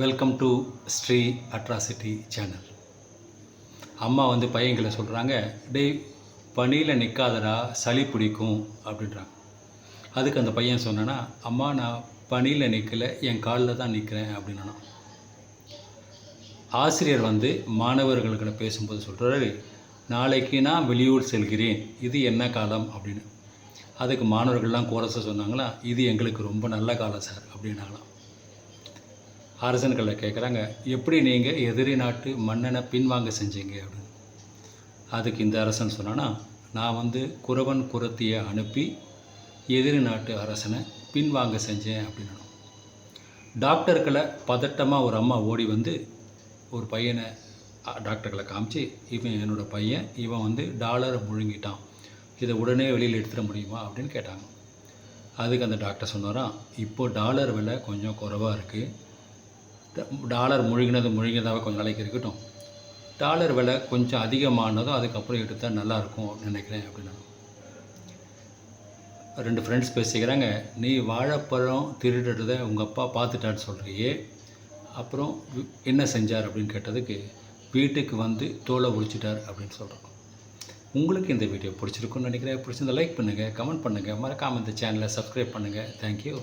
Welcome to Shri atrocity channel அம்மா வந்து பையன்களை சொல்கிறாங்க டேய் பனியில் நிற்காதடா சளி பிடிக்கும் அப்படின்றாங்க. அதுக்கு அந்த பையன் சொன்னனா அம்மா நான் பனியில் நிற்கல என் காலில் தான் நிற்கிறேன் அப்படின்னா ஆசிரியர் வந்து மாணவர்களுக்கிட்ட பேசும்போது சொல்கிறாரு நாளைக்கு நான் வெளியூர் செல்கிறேன் இது என்ன காலம்? அப்படின்னு. அதுக்கு மாணவர்கள்லாம் கோரஸை சொன்னாங்களா இது எங்களுக்கு ரொம்ப நல்ல காலம் சார் அப்படின்னாங்களாம். அரசன்களை கேட்குறாங்க எப்படி நீங்கள் எதிரி நாட்டு மன்னனை பின்வாங்க செஞ்சீங்க? அப்படின்னு. அதுக்கு இந்த அரசன் சொன்னான்னா நான் வந்து குறவன் குரத்தியை அனுப்பி எதிரி நாட்டு அரசனை பின்வாங்க செஞ்சேன் அப்படின்னு. டாக்டர்களை பதட்டமாக ஒரு அம்மா ஓடி வந்து ஒரு பையனை டாக்டர்களை காமிச்சு இவன் என்னோடய பையன் இவன் வந்து டாலரை முழுங்கிட்டான் இதை உடனே வெளியில் எடுத்துட முடியுமா? அப்படின்னு கேட்டாங்க. அதுக்கு அந்த டாக்டர் சொன்னாராம் இப்போ டாலர் விலை கொஞ்சம் குறைவாக இருக்குது டாலர் முழுகினது முழுகினதாக கொஞ்சம் நாளைக்கு இருக்கட்டும். டாலர் விலை கொஞ்சம் அதிகமானதும் அதுக்கப்புறம் எடுத்தால் நல்லாயிருக்கும் நினைக்கிறேன் அப்படின்னா. ரெண்டு ஃப்ரெண்ட்ஸ் பேசிக்கிறாங்க நீ வாழைப்பழம் திருடுறதை உங்கள் அப்பா பார்த்துட்டான்னு சொல்கிறியே அப்புறம் என்ன செஞ்சார்? அப்படின்னு கேட்டதுக்கு வீட்டுக்கு வந்து தோலை உரிச்சிட்டார் அப்படின்னு சொல்கிறோம் உங்களுக்கு இந்த வீடியோ பிடிச்சிருக்குன்னு நினைக்கிறேன். பிடிச்சிருந்தா லைக் பண்ணுங்கள் கமெண்ட் பண்ணுங்கள் மறக்காமல் இந்த சேனலை சப்ஸ்கிரைப் பண்ணுங்கள் தேங்க்யூ